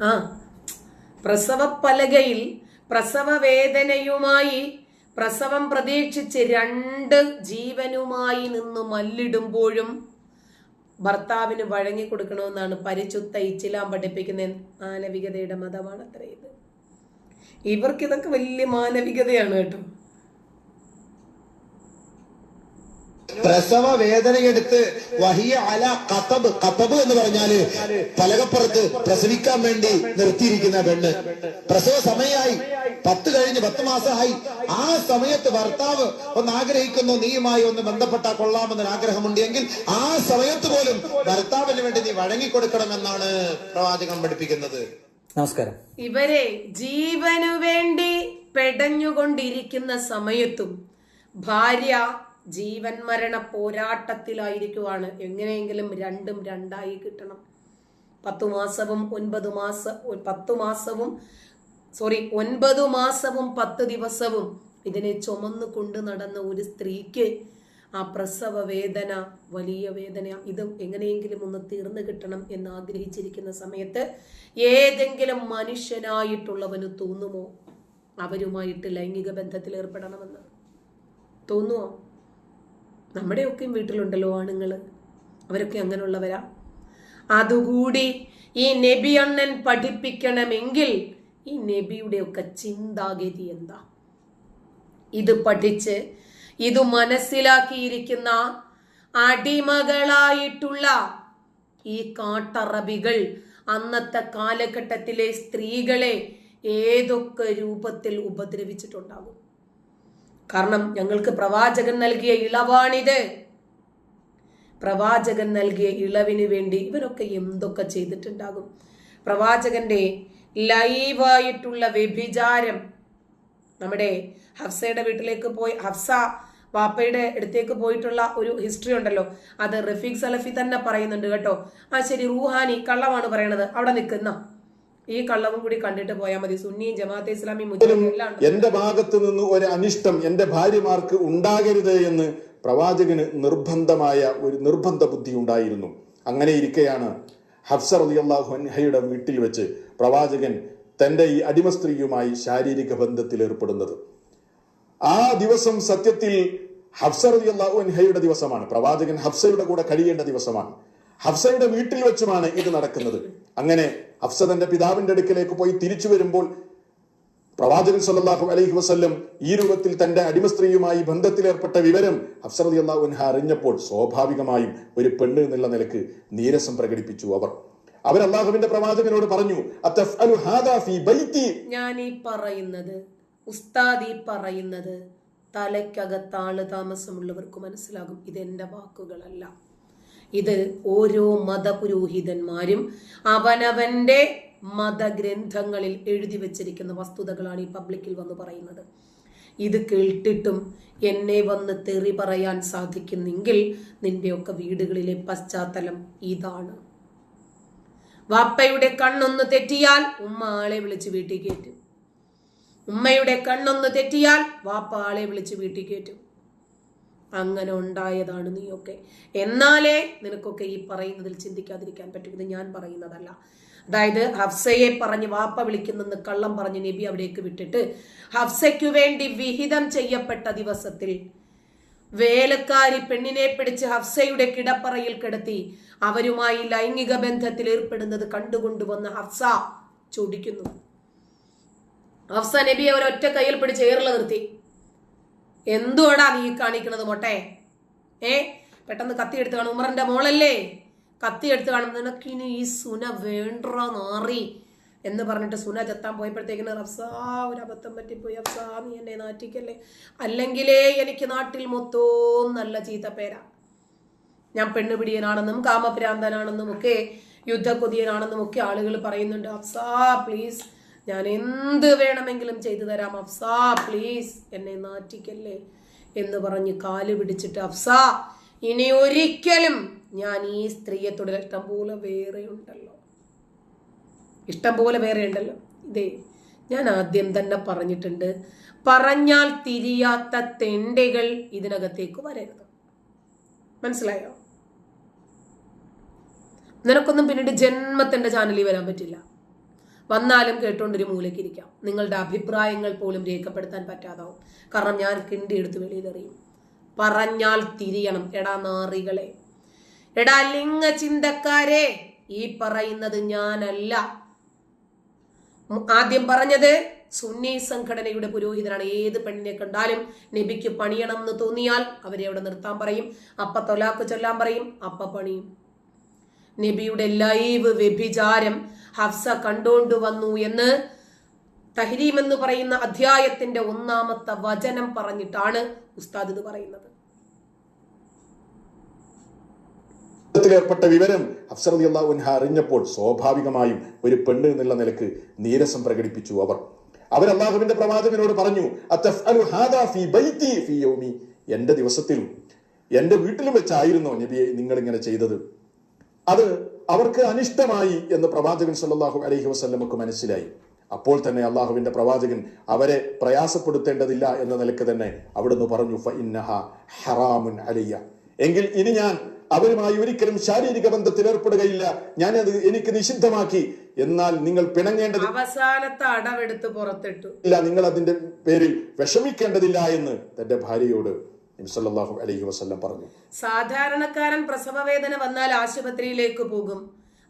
ആ. പ്രസവ പലകയിൽ പ്രസവ പ്രതീക്ഷിച്ച് രണ്ട് ജീവനുമായി നിന്ന് മല്ലിടുമ്പോഴും ഭർത്താവിന് വഴങ്ങി കൊടുക്കണമെന്നാണ് പരിശുദ്ധ ഇച്ചിലാം പഠിപ്പിക്കുന്ന മാനവികതയുടെ മതമാണ് അത്ര ഇത്. ഇവർക്ക് ഇതൊക്കെ വലിയ മാനവികതയാണ് കേട്ടോ. പ്രസവ വേദനയെടുത്ത് വഹിയ അല കത്തബ് കത്തബ് എന്ന് പറഞ്ഞാൽ പലകപ്പുറത്ത് പ്രസവിക്കാൻ വേണ്ടി നിർത്തിയിരിക്കുന്ന പെണ്ണ്. പ്രസവ സമയമായി പത്ത് കഴിഞ്ഞ് പത്ത് മാസമായി. ആ സമയത്ത് ഭർത്താവ് ഒന്ന് ആഗ്രഹിക്കുന്നു നീയുമായി ഒന്ന് ബന്ധപ്പെട്ടാൽ കൊള്ളാമെന്നൊരു ആഗ്രഹമുണ്ടെങ്കിൽ ആ സമയത്ത് പോലും ഭർത്താവിന് വേണ്ടി നീ വഴങ്ങിക്കൊടുക്കണമെന്നാണ് പ്രവാചകൻ പഠിപ്പിക്കുന്നത്. നമസ്കാരം. ഇവരെ ജീവനു വേണ്ടി പെടഞ്ഞുകൊണ്ടിരിക്കുന്ന സമയത്തും ഭാര്യ ജീവൻ മരണ പോരാട്ടത്തിലായിരിക്കുവാണ്. എങ്ങനെയെങ്കിലും രണ്ടും രണ്ടായി കിട്ടണം. പത്തു മാസവും ഒൻപത് മാസ പത്തു മാസവും സോറി ഒൻപത് മാസവും പത്ത് ദിവസവും ഇതിനെ ചുമന്നു കൊണ്ട് നടന്ന ഒരു സ്ത്രീക്ക് ആ പ്രസവ വേദന വലിയ വേദന ഇത് എങ്ങനെയെങ്കിലും ഒന്ന് തീർന്നു കിട്ടണം എന്ന് ആഗ്രഹിച്ചിരിക്കുന്ന സമയത്ത് ഏതെങ്കിലും മനുഷ്യനായിട്ടുള്ളവന് തോന്നുമോ? അവരുമായിട്ട് ലൈംഗിക ബന്ധത്തിൽ ഏർപ്പെടണമെന്ന് തോന്നുമോ? നമ്മുടെയൊക്കെയും വീട്ടിലുണ്ടല്ലോ ആണുങ്ങൾ അവരൊക്കെ അങ്ങനെയുള്ളവരാ. അതുകൂടി ഈ നബി അണ്ണൻ പഠിപ്പിക്കണമെങ്കിൽ ഈ നബിയുടെയൊക്കെ ചിന്താഗതി എന്താ? ഇത് പഠിച്ച് ഇത് മനസ്സിലാക്കിയിരിക്കുന്ന അടിമകളായിട്ടുള്ള ഈ കാട്ടറബികൾ അന്നത്തെ കാലഘട്ടത്തിലെ സ്ത്രീകളെ ഏതൊക്കെ രൂപത്തിൽ ഉപദ്രവിച്ചിട്ടുണ്ടാകും? കാരണം ഞങ്ങൾക്ക് പ്രവാചകൻ നൽകിയ ഇളവാണിത്. പ്രവാചകൻ നൽകിയ ഇളവിന് വേണ്ടി ഇവരൊക്കെ എന്തൊക്കെ ചെയ്തിട്ടുണ്ടാകും? പ്രവാചകന്റെ ലൈവായിട്ടുള്ള വ്യഭിചാരം. നമ്മുടെ ഹഫ്സയുടെ വീട്ടിലേക്ക് പോയി ഹഫ്സ വാപ്പയുടെ അടുത്തേക്ക് പോയിട്ടുള്ള ഒരു ഹിസ്റ്ററി ഉണ്ടല്ലോ. അത് റഫീഖ് സലഫി തന്നെ പറയുന്നുണ്ട് കേട്ടോ. ആ ശരി റൂഹാനി കള്ളമാണ് പറയണത്. അവിടെ നിൽക്കുന്ന ഈ കള്ളവും കൂടി കണ്ടിട്ട് പോയാൽ മതി. സുന്നിയും ജമാഅത്തെ ഇസ്ലാമി എന്റെ ഭാഗത്ത് നിന്ന് ഒരു അനിഷ്ടം എന്റെ ഭാര്യമാർക്ക് ഉണ്ടാകരുത് എന്ന് പ്രവാചകന് നിർബന്ധമായ ഒരു നിർബന്ധ ബുദ്ധി ഉണ്ടായിരുന്നു. അങ്ങനെ ഇരിക്കെയാണ് ഹഫ്സർ അലിയല്ലാഹു അൻഹയുടെ വീട്ടിൽ വെച്ച് പ്രവാചകൻ തന്റെ ഈ അടിമ സ്ത്രീയുമായി ശാരീരിക ബന്ധത്തിൽ ഏർപ്പെടുന്നത്. ആ ദിവസം സത്യത്തിൽ ഹഫ്സർ അലിയല്ലാഹു അൻഹയുടെ ദിവസമാണ്. പ്രവാചകൻ ഹഫ്സയുടെ കൂടെ കഴിയേണ്ട ദിവസമാണ്. ഹഫ്സയുടെ വീട്ടിൽ വെച്ചുമാണ് ഇത് നടക്കുന്നത്. അങ്ങനെ ഹഫ്സ തന്റെ പിതാവിന്റെ അടുക്കിലേക്ക് പോയി തിരിച്ചു വരുമ്പോൾ പ്രവാചകൻ സല്ലാഹു അലൈഹി വസ്ല്ലം ഈ രൂപത്തിൽ തന്റെ അടിമ സ്ത്രീയുമായി ബന്ധത്തിലേർപ്പെട്ട വിവരം അഫ്സർ അലി അള്ളാഹുൻഹ അറിഞ്ഞപ്പോൾ സ്വാഭാവികമായും ഒരു പെണ്ണ് എന്നുള്ള നിലയ്ക്ക് നീരസം പ്രകടിപ്പിച്ചു അവർ അവർ അള്ളാഹുവിന്റെ പ്രവാചകനോട് പറഞ്ഞു? ഞാൻ ഈ പറയുന്നത് തലയ്ക്കകത്താൾ താമസമുള്ളവർക്ക് മനസ്സിലാകും ഇതെന്റെ വാക്കുകളല്ല ഇത് ഓരോ മതപുരോഹിതന്മാരും അവനവന്റെ മതഗ്രന്ഥങ്ങളിൽ എഴുതി വച്ചിരിക്കുന്ന വസ്തുതകളാണ് ഈ പബ്ലിക്കിൽ വന്ന് പറയുന്നത്. ഇത് കേട്ടിട്ടും എന്നെ വന്ന് തെറി പറയാൻ സാധിക്കുന്നെങ്കിൽ നിന്റെയൊക്കെ വീടുകളിലെ പശ്ചാത്തലം ഇതാണ്. വാപ്പയുടെ കണ്ണൊന്ന് തെറ്റിയാൽ ഉമ്മ ആളെ വിളിച്ച് വീട്ടിൽ കയറ്റും ഉമ്മയുടെ കണ്ണൊന്ന് തെറ്റിയാൽ വാപ്പ ആളെ വിളിച്ച് വീട്ടിൽ കയറ്റും അങ്ങനെ ഉണ്ടായതാണ് നീയൊക്കെ. എന്നാലേ നിനക്കൊക്കെ ഈ പറയുന്നതിൽ ചിന്തിക്കാതിരിക്കാൻ പറ്റും. ഇത് ഞാൻ പറയുന്നതല്ല. അതായത് ഹഫ്സയെ പറഞ്ഞ് വാപ്പ വിളിക്കുന്നെന്ന് കള്ളം പറഞ്ഞ് നബി അവിടേക്ക് വിട്ടിട്ട് ഹഫ്സയ്ക്കു വേണ്ടി വിഹിതം ചെയ്യപ്പെട്ട ദിവസത്തിൽ വേലക്കാരി പെണ്ണിനെ പിടിച്ച് ഹഫ്സയുടെ കിടപ്പറയിൽ കിടത്തി അവരുമായി ലൈംഗിക ബന്ധത്തിൽ ഏർപ്പെടുന്നത് കണ്ടുകൊണ്ടുവന്ന ഹഫ്സ ചൊടിക്കുന്നു. ഹഫ്സ നബി അവരൊറ്റ കയ്യിൽ പിടിച്ച് ഏറിൽ നിർത്തി. എന്തുവാടാ നീ കാണിക്കണത് മൊട്ടെ? ഏ? പെട്ടെന്ന് കത്തി എടുത്ത് കാണും. ഉമറിന്റെ മോളല്ലേ? കത്തി എടുത്ത് കാണും നിനക്കിനി ഈ സുന വേണ്ട നാറി എന്ന് പറഞ്ഞിട്ട് സുന ചെത്താൻ പോയപ്പോഴത്തേക്കിന് റഫ്സാ ഒരു അബദ്ധം പറ്റിപ്പോയി. അഫ്സാ നീ എന്നെ നാറ്റിക്കല്ലേ? അല്ലെങ്കിലേ എനിക്ക് നാട്ടിൽ മൊത്തവും നല്ല ചീത്ത പേരാ. ഞാൻ പെണ്ണുപിടിയനാണെന്നും കാമഭ്രാന്തനാണെന്നും ഒക്കെ യുദ്ധക്കൊതിയനാണെന്നും ഒക്കെ ആളുകൾ പറയുന്നുണ്ട്. അഫ്സാ പ്ലീസ് ഞാൻ എന്ത് വേണമെങ്കിലും ചെയ്തു തരാം അഫ്സാ പ്ലീസ്. എന്നെ നാറ്റിക്കല്ലേ എന്ന് പറഞ്ഞ് കാൽ പിടിച്ചിട്ട് അഫ്സാ ഇനി ഒരിക്കലും ഞാൻ ഈ സ്ത്രീയെ തുടരെ ഇഷ്ടം പോലെ വേറെ ഉണ്ടല്ലോ. ഇഷ്ടം പോലെ വേറെ ഉണ്ടല്ലോ. ഇതേ ഞാൻ ആദ്യം തന്നെ പറഞ്ഞിട്ടുണ്ട് പറഞ്ഞാൽ തിരിയാത്ത തെണ്ടകൾ ഇതിനകത്തേക്ക് വരരുത്. മനസ്സിലായോ? നിനക്കൊന്നും പിന്നീട് ജന്മത്തിന്റെ ചാനലിൽ വരാൻ പറ്റില്ല. വന്നാലും കേട്ടോണ്ടൊരു മൂലയ്ക്ക് ഇരിക്കാം നിങ്ങളുടെ അഭിപ്രായങ്ങൾ പോലും രേഖപ്പെടുത്താൻ പറ്റാതാവും. കാരണം ഞാൻ കിണ്ടി എടുത്ത് വെളിയിലെറിയും. പറഞ്ഞാൽ തിരിയണം. എടാ നാറികളെ. എടാ ലിംഗ ചിന്തക്കാരെ. ഈ പറയുന്നത് ഞാനല്ല. ആദ്യം പറഞ്ഞത് സുന്നി സംഘടനയുടെ പുരോഹിതനാണ്. ഏത് പെണ്ണിനെ കണ്ടാലും നബിക്ക് പണിയണം എന്ന് തോന്നിയാൽ അവരെ അവിടെ നിർത്താൻ പറയും. അപ്പ തൊലാക്ക് ചൊല്ലാൻ പറയും. അപ്പ പണിയും. നബിയുടെ ലൈവ് വ്യഭിചാരം ഹഫ്സ കണ്ടോണ്ട് വന്നു എന്ന് തഹരീം എന്ന് പറയുന്ന അധ്യായത്തിന്റെ ഒന്നാമത്തെ വചനം പറഞ്ഞിട്ടാണ് ഉസ്താദ് ഇത് പറയുന്നത്. ഏർപ്പെട്ട വിവരം അഫ്സർ അറിഞ്ഞപ്പോൾ സ്വാഭാവികമായും ഒരു പെണ്ണ് എന്നുള്ള നിലയ്ക്ക് നീരസം പ്രകടിപ്പിച്ചു അവർ. അവർ അള്ളാഹുവിന്റെ പ്രവാചകനോട് പറഞ്ഞു? എന്റെ ദിവസത്തിലും എന്റെ വീട്ടിലും വെച്ചായിരുന്നോ നബിയെ നിങ്ങൾ ഇങ്ങനെ ചെയ്തത്? അത് അവർക്ക് അനിഷ്ടമായി എന്ന് പ്രവാചകൻ സല്ലാഹു അലഹി വസ്ല്ലമക്ക് മനസ്സിലായി. അപ്പോൾ തന്നെ അള്ളാഹുവിന്റെ പ്രവാചകൻ അവരെ പ്രയാസപ്പെടുത്തേണ്ടതില്ല എന്ന നിലയ്ക്ക് തന്നെ അവിടുന്ന് പറഞ്ഞു "ഫ ഇന്നഹ ഹറാമുൻ അലിയ എങ്കിൽ ഇനി ഞാൻ അവരുമായി ഒരിക്കലും ശാരീരിക ബന്ധത്തിൽ ഏർപ്പെടുകയില്ല. ഞാനത് എനിക്ക് നിഷിദ്ധമാക്കി. എന്നാൽ നിങ്ങൾ പിണങ്ങേണ്ടത് അവസാനത്തെ അടവെടുത്ത് പുറത്തിട്ടു. ഇല്ല നിങ്ങൾ അതിന്റെ പേരിൽ വിഷമിക്കേണ്ടതില്ല എന്ന് തന്റെ ഭാര്യയോട് നബി സല്ലല്ലാഹു അലൈഹി വസല്ലം പറഞ്ഞു. സാധാരണക്കാരൻ പ്രസവവേദന വന്നാൽ ആശുപത്രിയിലേക്ക് പോകും.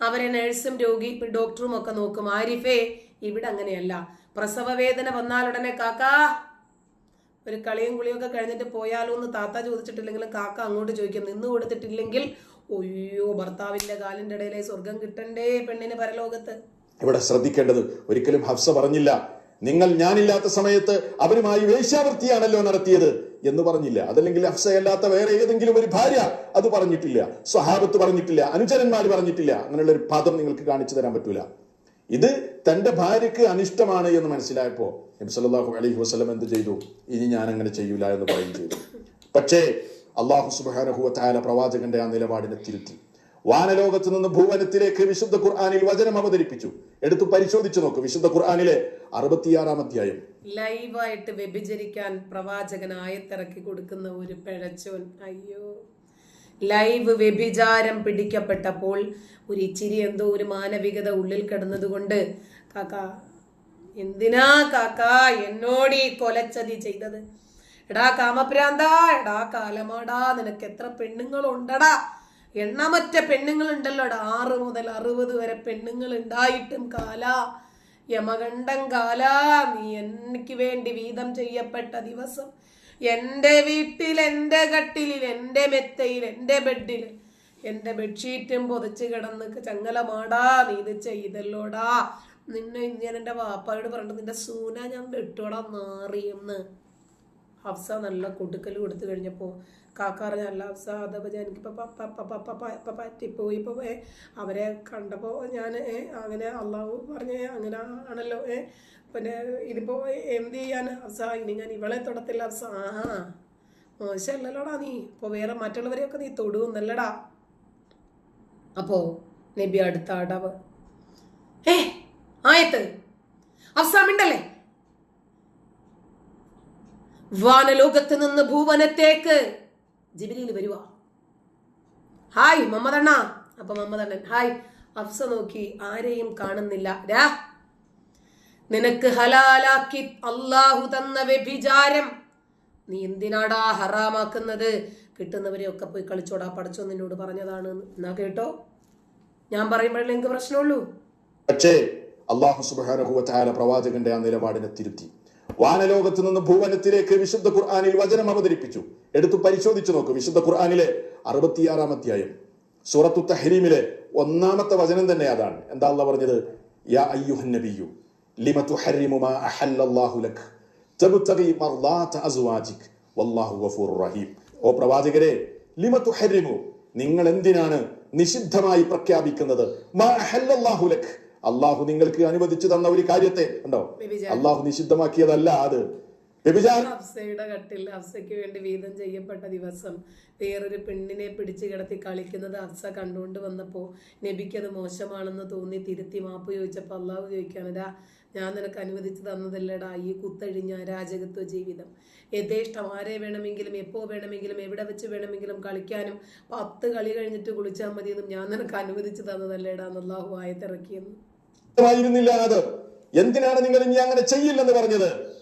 അവരെ നഴ്സും രോഗി ഡോക്ടറും ഒക്കെ നോക്കും. ആരിഫേ ഇവിടെ അങ്ങനെയല്ല. പ്രസവവേദന വന്നാൽ ഉടനെ കാക്കാ ഒരു കളിയും കുളിയും ഒക്കെ കഴിഞ്ഞിട്ട് പോയാലോ എന്ന് താത്ത ചോദിച്ചിട്ടില്ലെങ്കിലും കാക്ക അങ്ങോട്ട് ചോദിക്കും. നിന്ന് കൊടുത്തിട്ടില്ലെങ്കിൽ ഒയ്യോ ഭർത്താവിന്റെ കാലിന്റെ ഇടയിലെ സ്വർഗം കിട്ടണ്ടേ പെണ്ണിന് പരലോകത്ത്. ഇവിടെ ശ്രദ്ധിക്കേണ്ടത് ഒരിക്കലും ഹഫ്സ പറഞ്ഞില്ല. നിങ്ങൾ ഞാനില്ലാത്ത സമയത്ത് അവരുമായി വേശ്യാവൃത്തിയാണല്ലോ നടത്തിയത്. എന്ന് പറഞ്ഞില്ല. അതല്ലെങ്കിൽ അഫ്സയല്ലാത്ത വേറെ ഏതെങ്കിലും ഒരു ഭാര്യ അത് പറഞ്ഞിട്ടില്ല. സ്വഹാബത്ത് പറഞ്ഞിട്ടില്ല. അനുചരന്മാർ പറഞ്ഞിട്ടില്ല. അങ്ങനെയുള്ള ഒരു പദം നിങ്ങൾക്ക് കാണിച്ചു തരാൻ പറ്റൂല. ഇത് തന്റെ ഭാര്യക്ക് അനിഷ്ടമാണ് എന്ന് മനസ്സിലായപ്പോ നബി സല്ലല്ലാഹു അലൈഹി വസല്ലം എന്ത് ചെയ്തു? ഇനി ഞാൻ അങ്ങനെ ചെയ്യൂല എന്ന് പറയുകയും ചെയ്തു. പക്ഷേ അള്ളാഹു സുബ്ഹാനഹു വതആല പ്രവാചകന്റെ ആ നിലപാടിനെ തിരുത്തി. വാനലോകത്ത് നിന്ന് ഭൂവനത്തിലേക്ക് വിശുദ്ധ ഖുർആാനിൽ വചനം അവതരിപ്പിച്ചു. എടുത്തു പരിശോധിച്ചു നോക്ക് വിശുദ്ധ ഖുർആാനിലെ അറുപത്തിയാറാം അധ്യായം. ലൈവായിട്ട് വ്യഭിചരിക്കാൻ പ്രവാചകൻ ആയത്തിറക്കി കൊടുക്കുന്ന ഒരു പിഴച്ചോൻ. അയ്യോ. ലൈവ് വ്യഭിചാരം പിടിക്കപ്പെട്ടപ്പോൾ ഒരു ഇച്ചിരി എന്തോ ഒരു മാനവികത ഉള്ളിൽ കിടന്നതുകൊണ്ട് കാക്ക എന്തിനാ കാക്ക എന്നോടി കൊലച്ചതി ചെയ്തത്? എടാ കാമപ്രാന്താ എടാ കാലമാടാ നിനക്ക് എത്ര പെണ്ണുങ്ങളുണ്ടടാ എണ്ണമറ്റ പെണ്ണുങ്ങളുണ്ടല്ലോടാ? ആറ് മുതൽ അറുപത് വരെ പെണ്ണുങ്ങൾ ഉണ്ടായിട്ടും കാല. യമകണ്ഠം കാല. നീ എനിക്ക് വേണ്ടി വീതം ചെയ്യപ്പെട്ട ദിവസം എന്റെ വീട്ടിൽ എന്റെ കട്ടിലിൽ എന്റെ മെത്തയിൽ എന്റെ ബെഡിൽ എന്റെ ബെഡ്ഷീറ്റും പൊതിച്ച് കിടന്ന് ചങ്ങലമാടാ. നീ ഇത് ചെയ്തല്ലോടാ. നിന്നെ ഞാൻ എന്റെ വാപ്പായോട് പറഞ്ഞിട്ട് നിന്റെ സൂന ഞാൻ വെട്ടോടാ നാറിയെന്ന്. ഹഫ്സ നല്ല കൊടുക്കൽ കൊടുത്തു കഴിഞ്ഞപ്പോൾ കാക്ക നല്ല ഹഫ്സ അതപ്പോൾ എനിക്കിപ്പോൾ പറ്റിപ്പോയി ഇപ്പോൾ അവരെ കണ്ടപ്പോൾ ഞാൻ അങ്ങനെ അള്ളാഹു പറഞ്ഞ അങ്ങനെ ആണല്ലോ പിന്നെ ഇതിപ്പോൾ എന്ത് ചെയ്യാൻ ഹഫ്സ? ഇനി ഞാൻ ഇവളെ തൊടത്തില്ല ഹഫ്സ. ആഹാ മോശമല്ലല്ലോടാ നീ ഇപ്പോൾ വേറെ മറ്റുള്ളവരെയൊക്കെ നീ തൊടുവെന്നല്ലടാ. അപ്പോ നബി അടുത്ത അടവ് ഏ ആയത്ത് അഫ്സാമിണ്ടല്ലേ വാനലോകത്ത് നിന്ന് ഭൂവനത്തേക്ക്. ജിബിലിയിൽ വരുവാ. ഹായ് മമ്മദണ്ണ. അപ്പൊ മമ്മദണ്ണൻ ഹായ്. അഫ്സ നോക്കി ആരെയും കാണുന്നില്ല. രാ നിനക്ക് ഹലാലാക്കി അള്ളാഹു തന്ന വ്യഭിചാരം. നീ എന്തിനാടാ ഹറാമാക്കുന്നത്? കിട്ടുന്നവരെ ഒക്കെ പോയി കളിച്ചോടാ പഠിച്ചോ നിന്നോട് പറഞ്ഞതാണ്. എന്നാ കേട്ടോ? ഞാൻ പറയുമ്പോഴല്ലേ എനിക്ക് പ്രശ്നമുള്ളൂ? പക്ഷേ അള്ളാഹു സുബ്ഹാനഹു വതആല പ്രവാചകന്റെ ആ നിലപാടിനെ തിരുത്തി. വാനലോകത്ത് നിന്ന് ഭൂവനത്തിലേക്ക് വിശുദ്ധ ഖുർആാനിൽ വചനം അവതരിപ്പിച്ചു. എടുത്തു പരിശോധിച്ചു നോക്കും വിശുദ്ധ ഖുർആാനിലെ അറുപത്തിയാറാം അധ്യായം. സൂറത്തു തഹരീമിലെ ഒന്നാമത്തെ വചനം തന്നെ അതാണ്. എന്താ അല്ല പറഞ്ഞത്? ലിമ അഹല്ലല്ലാഹു ലക്? വല്ലാഹു റഹീം. ഓ പ്രവാചകരെ ലിമ നിങ്ങൾ എന്തിനാണ് നിഷിദ്ധമായി പ്രഖ്യാപിക്കുന്നത്? ലക് അള്ളാഹു നിങ്ങൾക്ക് അനുവദിച്ചു തന്ന ഒരു കാര്യത്തെ ഉണ്ടോ. അള്ളാഹു നിഷിദ്ധമാക്കിയതല്ല അത്. ഹഫ്സയുടെ കട്ടിൽ അഫ്സയ്ക്ക് വേണ്ടി വീതം ചെയ്യപ്പെട്ട ദിവസം വേറൊരു പെണ്ണിനെ പിടിച്ചു കിടത്തി കളിക്കുന്നത് അഫ്സ കണ്ടുകൊണ്ട് വന്നപ്പോൾ നബിക്ക് അത് മോശമാണെന്ന് തോന്നി തിരുത്തി മാപ്പ് ചോദിച്ചപ്പോൾ അള്ളാഹു ചോദിക്കാനടാ ഞാൻ നിനക്ക് അനുവദിച്ചു തന്നതല്ലടാ ഈ കുത്തഴിഞ്ഞ രാജകത്വ ജീവിതം. യഥേഷ്ടം ആരെ വേണമെങ്കിലും എപ്പോ വേണമെങ്കിലും എവിടെ വെച്ച് വേണമെങ്കിലും കളിക്കാനും പത്ത് കളി കഴിഞ്ഞിട്ട് കുളിച്ചാൽ മതിയെന്നും ഞാൻ നിനക്ക് അനുവദിച്ചു തന്നതല്ലേടാ എന്നല്ലാഹു ആയത്തിറക്കിയെന്ന്. ആയിരുന്നില്ല അത്. എന്തിനാണ് നിങ്ങൾ ഇനി അങ്ങനെ ചെയ്യില്ലെന്ന് പറഞ്ഞത്?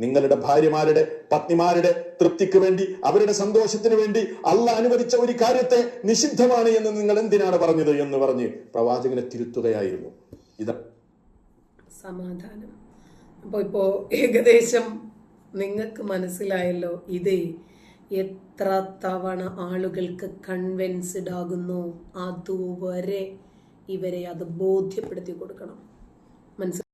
നിങ്ങളുടെ ഭാര്യമാരുടെ പത്നിമാരുടെ തൃപ്തിക്ക് വേണ്ടി അവരുടെ സന്തോഷത്തിന് വേണ്ടി അല്ല അനുവദിച്ച ഒരു കാര്യത്തെ നിഷിദ്ധമാണ് എന്ന് നിങ്ങൾ എന്തിനാണ് പറഞ്ഞത് എന്ന് പറഞ്ഞ് പ്രവാചകനെ തിരുത്തുകയായിരുന്നു. ഇത്. സമാധാനം. അപ്പോൾ ഇപ്പോ ഏകദേശം നിങ്ങൾക്ക് മനസ്സിലായല്ലോ ഇതേ എത്ര തവണ ആളുകൾക്ക് കൺവിൻസ്ഡ് ആകുന്നു? അതുവരെ ഇവരെ അത് ബോധ്യപ്പെടുത്തി കൊടുക്കണം. മനസ്സിലായി